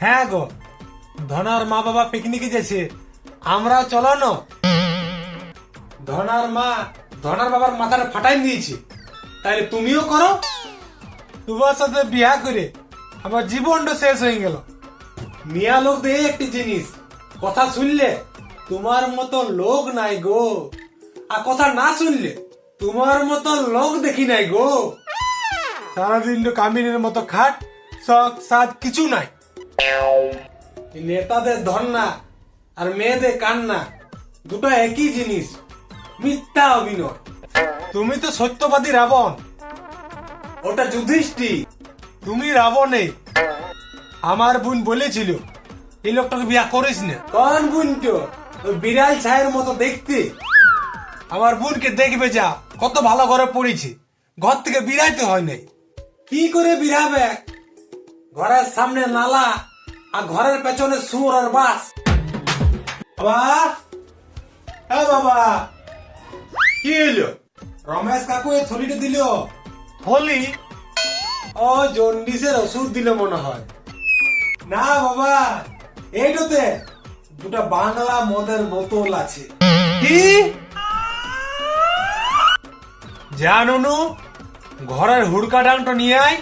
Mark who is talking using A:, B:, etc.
A: হ্যাঁ গো, ধনার মা বাবা পিকনিকে গেছে। আমরাও চলো না ধনার মা, ধনার বাবার মাথাটা ফাটাই দিয়েছে। তাইলে তুমিও করো। তোমার সাথে বিয়া করে আমার জীবনটা শেষ হয়ে গেল। মিয়া লোক দিয়ে একটি জিনিস, কথা শুনলে তোমার মতো লোক নাই গো। আর কথা না শুনলে তোমার মতো লোক দেখি নাই গো। সারাদিন কামিনের মতো খাট, শখ সাজ কিছু নাই। নেতাদের ধর্না আর মেয়েদের কান্না দুটো একই জিনিস, মিথ্যা অভিনয়। তুমি তো সত্যবাদী রাবণ, ওটা যুধিষ্ঠি তুমি রাবণে, আমার বোন বলেছিল, এই লোকটাকে বিয়া করিস না। কোন বোন তো বিড়াল ছায়ের মতো দেখতে। আমার বোনকে দেখবে যা, কত ভালো ঘরে পড়েছে। ঘর থেকে বিড়াইতে হয় নাই। কি করে বিড়াবে? ঘরের সামনে নালা আর ঘরের পেছনে সুর আর বাস। বাবা? হ্যাঁ বাবা। কি রমেশ কাকু এই থলিটা দিল। থলি? ও জন্ডিসের ওষুধ দিল মনে হয়। না বাবা এইটাতে দুটা বাংলা মদের বোতল আছে। কি? জানুনু ঘরের হুড়কা ডাংটা নিয়ে আয়।